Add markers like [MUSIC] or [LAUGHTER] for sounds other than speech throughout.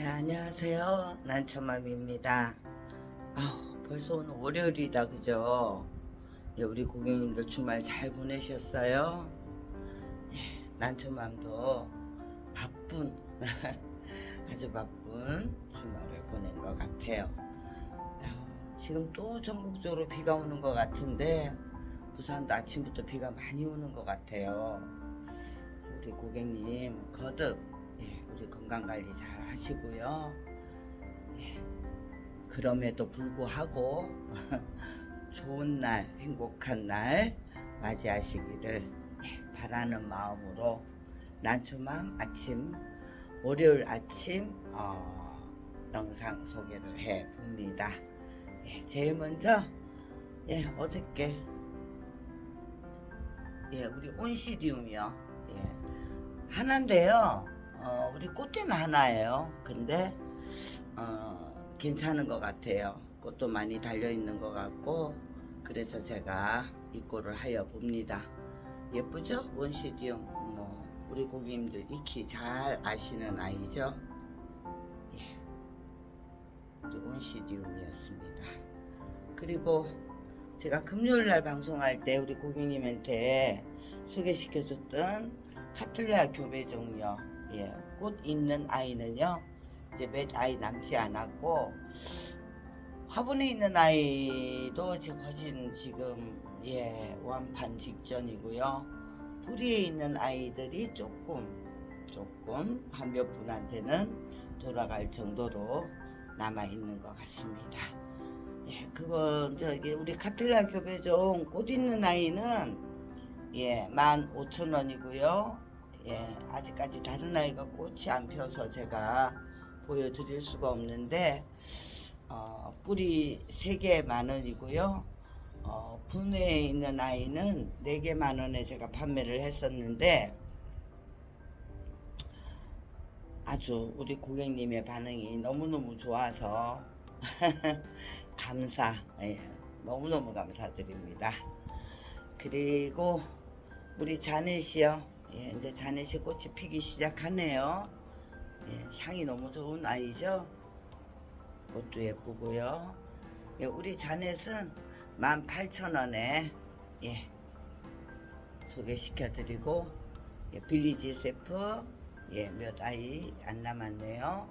네, 안녕하세요. 난처맘입니다. 아우, 벌써 오늘 월요일이다, 그죠? 예, 우리 고객님들 주말 잘 보내셨어요? 예, 난처맘도 바쁜, [LAUGHS] 아주 바쁜 주말을 보낸 것 같아요. 아우, 지금 또 전국적으로 비가 오는 것 같은데, 부산도 아침부터 비가 많이 오는 것 같아요. 우리 고객님 거듭 예, 우리 건강 관리 잘 하시고요. 예, 그럼에도 불구하고 [LAUGHS] 좋은 날, 행복한 날 맞이하시기를 예, 바라는 마음으로 난초맘 아침 월요일 아침 어, 영상 소개를 해 봅니다. 예, 제일 먼저 예, 어저께 예, 우리 온시디움이요. 예, 하나인데요. 어, 우리 꽃대는 하나예요. 근데 어, 괜찮은 것 같아요. 꽃도 많이 달려 있는 것 같고 그래서 제가 입고를 하여 봅니다. 예쁘죠? 원시디움. 뭐 우리 고객님들 익히 잘 아시는 아이죠. 예, 원시디움이었습니다. 그리고 제가 금요일 날 방송할 때 우리 고객님한테 소개시켜줬던 카틀레아 교배 종요. 예, 꽃 있는 아이는요. 이제 몇 아이 남지 않았고 화분에 있는 아이도 지금 거진 지금 예 완판 직전이고요. 뿌리에 있는 아이들이 조금 조금 한 몇 분한테는 돌아갈 정도로 남아 있는 것 같습니다. 예, 그건 저기 우리 카틀라 교배종 꽃 있는 아이는 예, 15,000원이고요. 예, 아직까지 다른 아이가 꽃이 안 펴서 제가 보여드릴 수가 없는데 어, 뿌리 3개 만 원이고요. 어, 분해에 있는 아이는 4개 만 원에 제가 판매를 했었는데 아주 우리 고객님의 반응이 너무너무 좋아서 [LAUGHS] 감사, 예, 너무너무 감사드립니다. 그리고 우리 자넷이요. 예, 이제 자넷이 꽃이 피기 시작하네요. 예, 향이 너무 좋은 아이죠. 꽃도 예쁘고요. 예, 우리 자넷은 18,000원에 예, 소개시켜드리고 예, 빌리지 세프 예, 몇 아이 안 남았네요.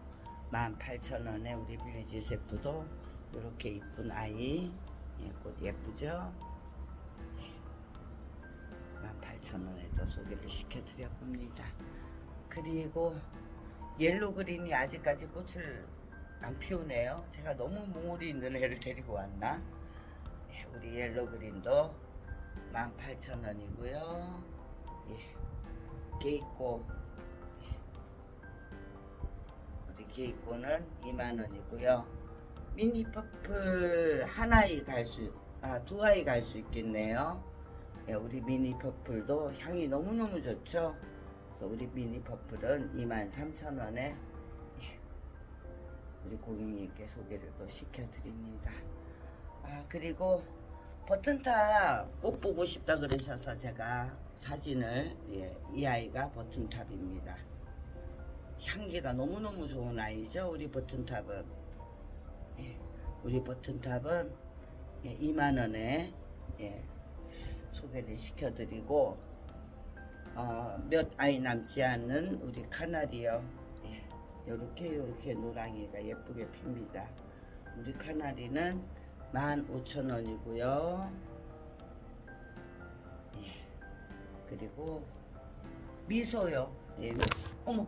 18,000원에 우리 빌리지 세프도 이렇게 이쁜 아이 예, 꽃 예쁘죠? 18,000원에도 소개를 시켜드려 봅니다. 그리고 옐로 그린이 아직까지 꽃을 안 피우네요. 제가 너무 몽울이 있는 애를 데리고 왔나? 예, 우리 옐로 그린도 18,000원이고요. 예, 게이꼬 예. 우리 게이꼬는 2만원이고요. 미니 퍼플 하나이 갈 수, 아, 두 아이 갈 수 있겠네요. 예, 우리 미니 퍼플도 향이 너무너무 좋죠. 그래서 우리 미니 퍼플은 23,000원에 예, 우리 고객님께 소개를 또 시켜드립니다. 아, 그리고 버튼탑 꼭 보고 싶다 그러셔서 제가 사진을, 예, 이 아이가 버튼탑입니다. 향기가 너무너무 좋은 아이죠, 우리 버튼탑은. 예, 우리 버튼탑은 예, 2만원에 예, 소개를 시켜드리고 어, 몇 아이 남지 않는 우리 카나리요. 예, 요렇게 요렇게 노랑이가 예쁘게 핍니다. 우리 카나리는 15,000원이고요. 예, 그리고 미소요. 예, 어머.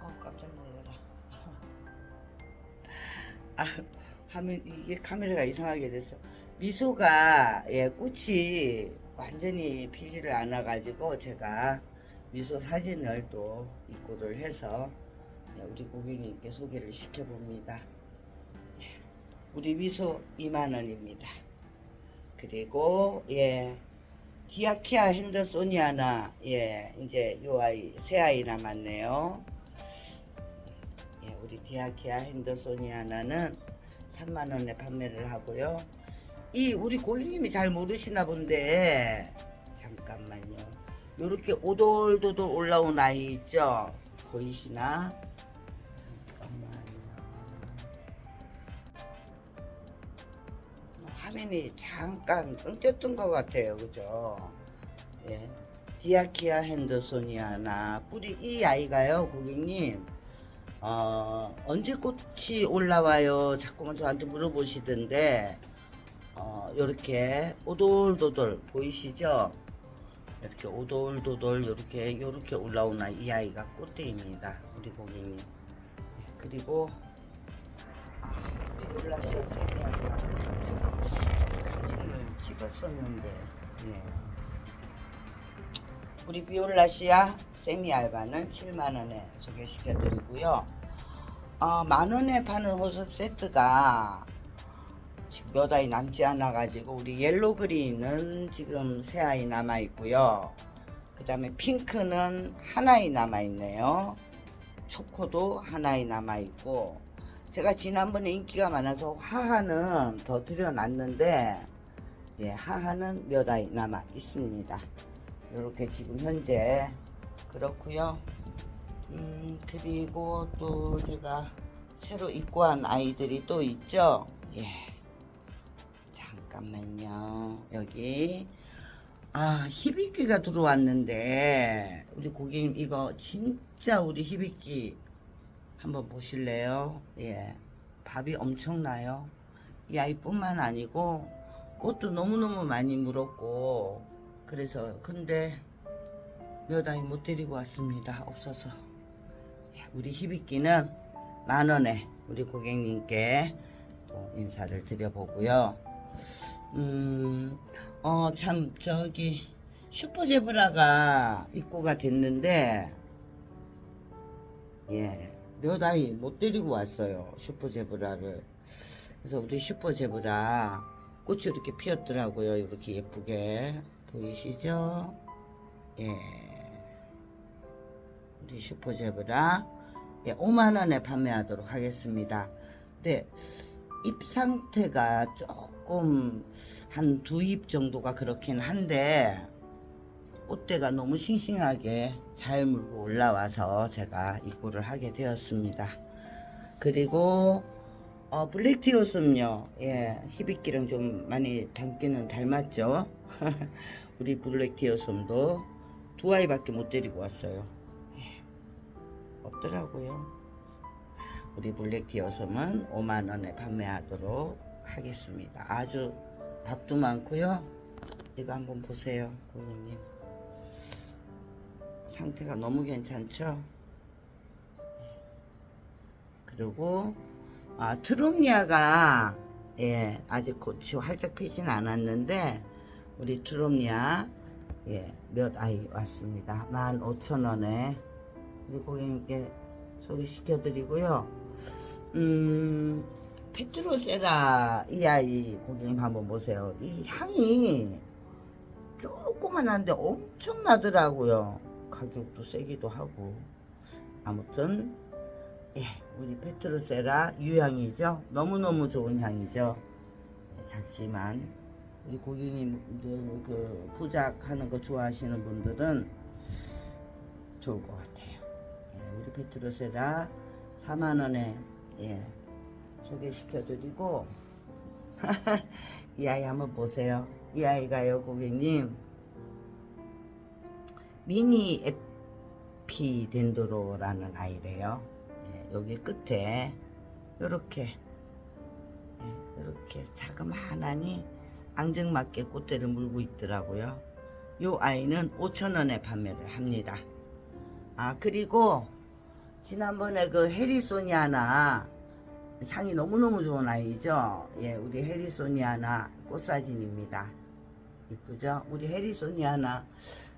어, 깜짝 놀래라. [LAUGHS] 아, 화면 이게 카메라가 이상하게 됐어. 미소가 예 꽃이 완전히 피지를 않아 가지고 제가 미소 사진을 또 입고를 해서 예, 우리 고객님께 소개를 시켜 봅니다. 예, 우리 미소 2만 원입니다. 그리고 예 디아키아 핸더소니아나 예 이제 요 아이 새 아이 남았네요. 예, 우리 디아키아 핸더소니아나는 3만 원에 판매를 하고요. 이 우리 고객님이 잘 모르시나 본데 잠깐만요. 요렇게 오돌도돌 올라온 아이 있죠? 보이시나? 잠깐만요. 화면이 잠깐 끊겼던 것 같아요, 그죠? 예. 디아키아 핸더소니아나 뿌리 이 아이가요, 고객님. 어, 언제 꽃이 올라와요? 자꾸만 저한테 물어보시던데, 어, 요렇게 오돌도돌 보이시죠? 이렇게 오돌도돌 요렇게 요렇게 올라오나 이 아이가 꽃대입니다. 우리 고객님. 네, 그리고 아, 올라시아 세미아가 사진을 찍었었는데, 예. 우리 비올라시아 세미 알바는 7만 원에 소개시켜 드리고요. 어, 만 원에 파는 호흡 세트가 지금 몇 아이 남지 않아 가지고 우리 옐로 그린은 지금 세 아이 남아 있고요. 그 다음에 핑크는 한 아이 남아 있네요. 초코도 한 아이 남아 있고 제가 지난번에 인기가 많아서 하하는 더 드려놨는데 예, 하하는 몇 아이 남아 있습니다. 이렇게 지금 현재 그렇고요. 음 그리고 또 제가 새로 입고한 아이들이 또 있죠. 예. 잠깐만요. 여기 아 히비끼가 들어왔는데 우리 고객님 이거 진짜 우리 히비끼 한번 보실래요? 예. 밥이 엄청나요. 이 아이뿐만 아니고 꽃도 너무너무 많이 물었고 그래서 근데 몇 아이 못 데리고 왔습니다. 없어서 예, 우리 히비끼는 만 원에 우리 고객님께 또 인사를 드려보고요. 음, 어, 참, 저기, 슈퍼제브라가 입고가 됐는데, 예, 몇 아이 못 데리고 왔어요. 슈퍼제브라를. 그래서 우리 슈퍼제브라 꽃이 이렇게 피었더라고요. 이렇게 예쁘게. 보이시죠? 예. 우리 슈퍼제브라. 예, 5만원에 판매하도록 하겠습니다. 근데, 잎 상태가 조금 한두잎 정도가 그렇긴 한데 꽃대가 너무 싱싱하게 잘 물고 올라와서 제가 입고를 하게 되었습니다. 그리고 어, 블랙티오스는요, 예, 히비끼랑 좀 많이 닮기는 닮았죠. [LAUGHS] 우리 블랙티오스도 두 아이밖에 못 데리고 왔어요. 예, 없더라고요. 우리 블랙티어섬은 5만 원에 판매하도록 하겠습니다. 아주 밥도 많고요. 이거 한번 보세요, 고객님. 상태가 너무 괜찮죠? 그리고 아, 트롬니아가 예, 아직 꽃이 활짝 피진 않았는데 우리 트롬니아 예, 몇 아이 왔습니다. 15,000원에 우리 고객님께 소개시켜 드리고요. 음, 페트로세라 이 아이 고객님 한번 보세요. 이 향이 조그만한데 엄청 나더라고요. 가격도 세기도 하고. 아무튼 예, 우리 페트로세라 유향이죠. 너무너무 좋은 향이죠. 예, 작지만 우리 고객님들 그 부작하는 거 좋아하시는 분들은 좋을 것 같아요. 예, 우리 페트로세라 4만 원에 예, 소개시켜드리고 [LAUGHS] 이 아이 한번 보세요. 이 아이가요, 고객님 미니 에피덴드로라는 아이래요. 예, 여기 끝에 요렇게 예, 이렇게 자그마하니 앙증맞게 꽃대를 물고 있더라고요. 요 아이는 5천원에 판매를 합니다. 아 그리고 지난번에 그 해리소니아나 향이 너무너무 좋은 아이죠. 예, 우리 해리소니아나 꽃사진입니다. 이쁘죠? 우리 해리소니아나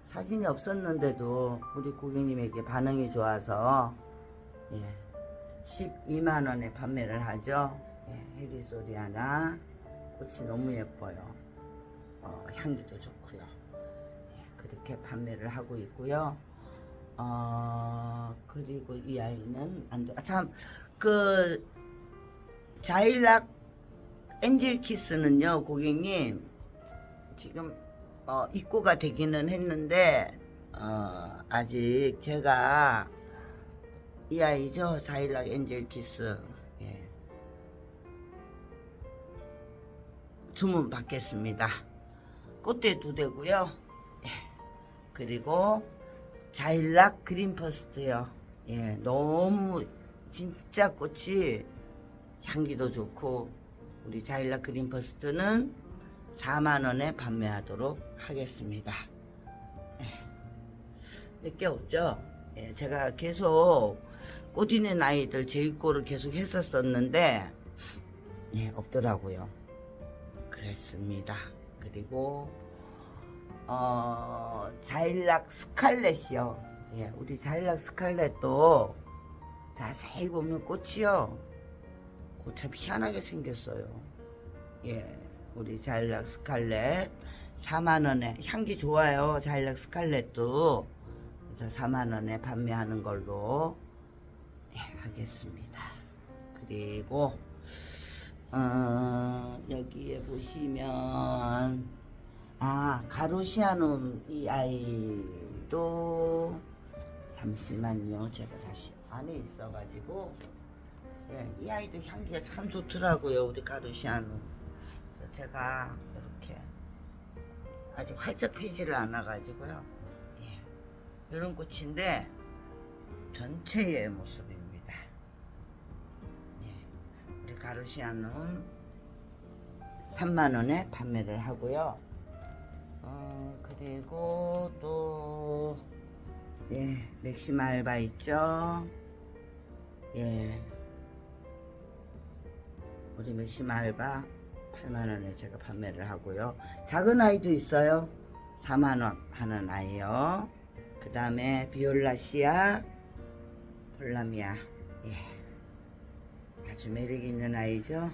사진이 없었는데도 우리 고객님에게 반응이 좋아서 예, 12만 원에 판매를 하죠. 예, 해리소리아나 꽃이 너무 예뻐요. 어, 향기도 좋고요. 예, 그렇게 판매를 하고 있고요. 어, 그리고 이 아이는 안 돼. 아, 참, 그, 자일락 엔젤 키스는요, 고객님, 지금, 어, 입고가 되기는 했는데, 어, 아직 제가 이 아이죠. 자일락 엔젤 키스. 예. 주문 받겠습니다. 꽃대 두 대고요. 예. 그리고 자일락 그린 퍼스트요. 예, 너무 진짜 꽃이 향기도 좋고 우리 자일락 그린퍼스트는 4만 원에 판매하도록 하겠습니다. 몇개 없죠? 예, 제가 계속 꽃 있는 아이들 제육골을 계속 했었었는데 예, 없더라고요. 그랬습니다. 그리고 어, 자일락 스칼렛이요. 예, 우리 자일락 스칼렛도 자세히 보면 꽃이요. 꽃참 희한하게 생겼어요. 예, 우리 자일락 스칼렛 4만 원에 향기 좋아요. 자일락 스칼렛도 그래서 4만 원에 판매하는 걸로 예, 하겠습니다. 그리고 어, 여기에 보시면 아 가로시아눔 이 아이도 잠시만요. 제가 다시 안에 있어가지고 예, 이 아이도 향기가 참 좋더라고요. 우리 가로시아눔. 그래서 제가 이렇게 아직 활짝 피지를 않아가지고요. 예, 이런 꽃인데 전체의 모습입니다. 예, 우리 가르시아는 3만 원에 판매를 하고요. 어, 그리고 또 예, 맥시마 알바 있죠? 예. 우리 맥시마 알바 8만 원에 제가 판매를 하고요. 작은 아이도 있어요. 4만 원 하는 아이요. 그 다음에 비올라시아 폴라미아 예. 아주 매력 있는 아이죠.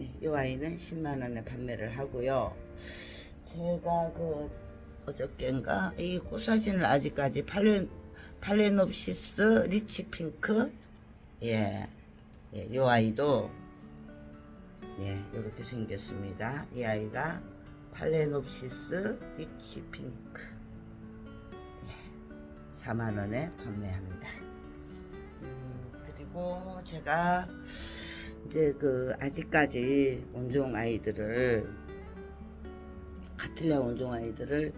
예, 이 아이는 10만 원에 판매를 하고요. 제가 그 어저께인가 이 꽃사진을 아직까지 팔레 팔레놉시스 리치 핑크 예, 예, 이 아이도 예, 이렇게 생겼습니다. 이 아이가 팔레놉시스 리치 핑크 예, 4만 원에 판매합니다. 음, 그리고 제가 이제 그 아직까지 온종 아이들을 카틀리아 온종 아이들을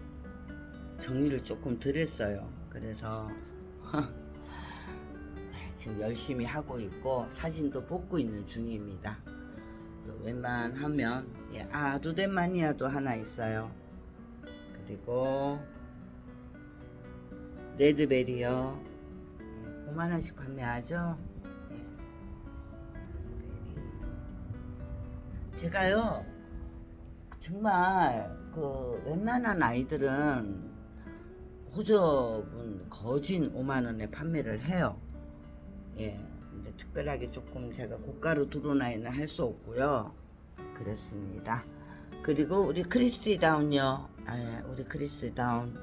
정리를 조금 드렸어요. 그래서 [LAUGHS] 지금 열심히 하고 있고 사진도 뽑고 있는 중입니다. 웬만하면 예, 아 루덴마니아도 하나 있어요. 그리고 레드베리요. 예, 5만 원씩 판매하죠. 예. 제가요 정말 그 웬만한 아이들은 호접은 거진 5만 원에 판매를 해요. 예. 특별하게 조금 제가 고가로 아이는 할 수 없고요. 그렇습니다. 그리고 우리 크리스티 다운요. 아, 예, 우리 크리스티 다운.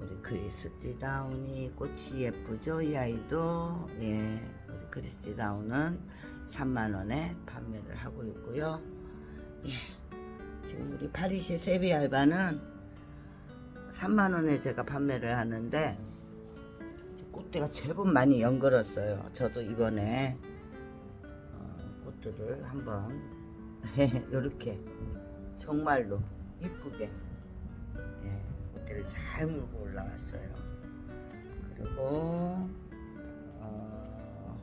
우리 크리스티 다운이 꽃이 예쁘죠? 이 아이도. 예. 우리 크리스티 다운은 3만 원에 판매를 하고 있고요. 예. 지금 우리 파리시 세비 알바는 3만 원에 제가 판매를 하는데 꽃대가 제법 많이 연걸었어요. 저도 이번에 어, 꽃들을 한번 [LAUGHS] 이렇게 정말로 이쁘게 예, 꽃대를 잘 물고 올라왔어요. 그리고 어,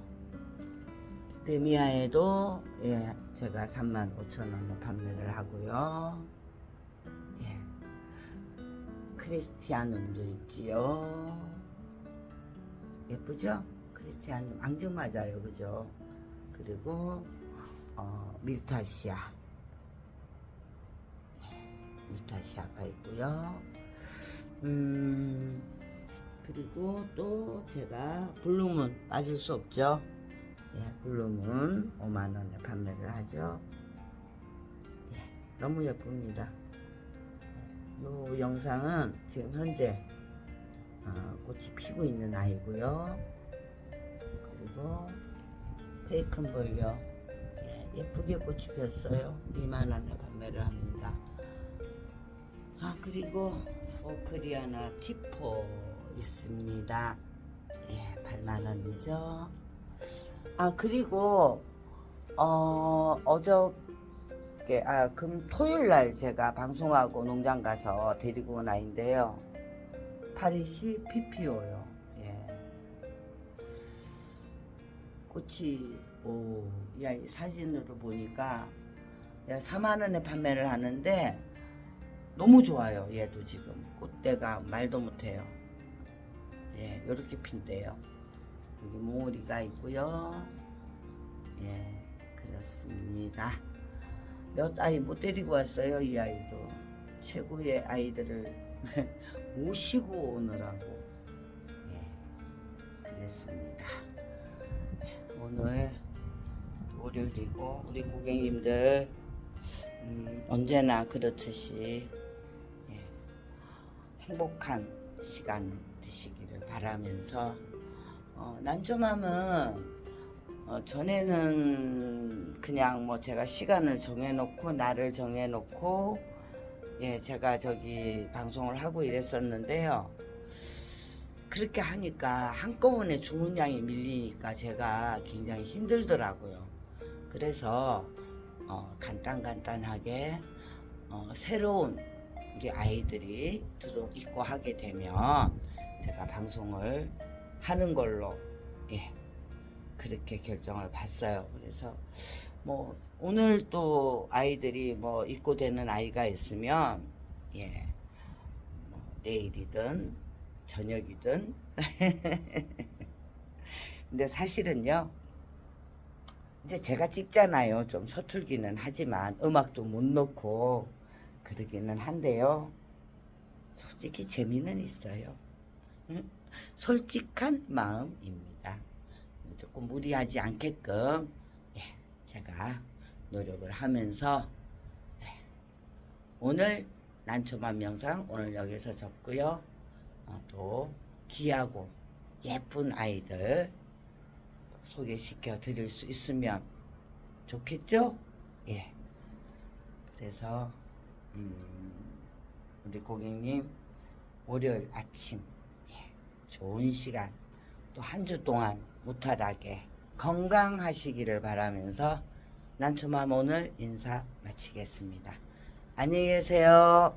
레미아에도 예, 제가 3만 5천 원에 판매를 하고요. 예, 크리스티아눔도 있지요. 예쁘죠? 크리스티아눔 앙증 맞아요, 그죠? 그리고 어, 밀타시아, 예, 밀타시아가 있고요. 음, 그리고 또 제가 블루문 빠질 수 없죠. 예, 블루문 5만 원에 판매를 하죠. 예, 너무 예쁩니다. 이 영상은 지금 현재 어, 꽃이 피고 있는 아이고요. 그리고 페이큰볼요. 예, 예쁘게 꽃이 피었어요. 2만 원에 판매를 합니다. 아 그리고 오크리아나 티포 있습니다. 예, 8만 원이죠. 아 그리고 어 어저께 아 금 토요일 날 제가 방송하고 농장 가서 데리고 온 아이인데요. 파리시 PPO요. 예. 꽃이 오, 이 아이 사진으로 보니까 4만 원에 판매를 하는데 너무 좋아요. 얘도 지금 꽃대가 말도 못해요. 예, 이렇게 핀대요. 여기 몽우리가 있고요. 예, 그렇습니다. 몇 아이 못 데리고 왔어요. 이 아이도 최고의 아이들을 [LAUGHS] 모시고 오느라고. 예, 그랬습니다. 오늘 월요일이고 우리 고객님들 음, 언제나 그렇듯이 예, 행복한 시간 되시기를 바라면서 어, 난초맘은 어, 전에는 그냥 뭐 제가 시간을 정해놓고 날을 정해놓고 예 제가 저기 방송을 하고 이랬었는데요. 그렇게 하니까 한꺼번에 주문량이 밀리니까 제가 굉장히 힘들더라고요. 그래서 어, 간단간단하게 어, 새로운 우리 아이들이 들어 있고 하게 되면 제가 방송을 하는 걸로 예 그렇게 결정을 봤어요. 그래서 뭐 오늘 또 아이들이 뭐 입고 되는 아이가 있으면 예 뭐 내일이든 저녁이든 [LAUGHS] 근데 사실은요 이제 제가 찍잖아요. 좀 서툴기는 하지만 음악도 못 넣고 그러기는 한데요. 솔직히 재미는 있어요. 응? 솔직한 마음입니다. 조금 무리하지 않게끔 예, 제가 노력을 하면서 예, 오늘 난초만 명상 오늘 여기서 접고요. 어, 또 귀하고 예쁜 아이들 소개시켜 드릴 수 있으면 좋겠죠? 예. 그래서 음, 우리 고객님 월요일 아침 예, 좋은 시간 또 한 주 동안 무탈하게 건강하시기를 바라면서 난초맘 오늘 인사 마치겠습니다. 안녕히 계세요.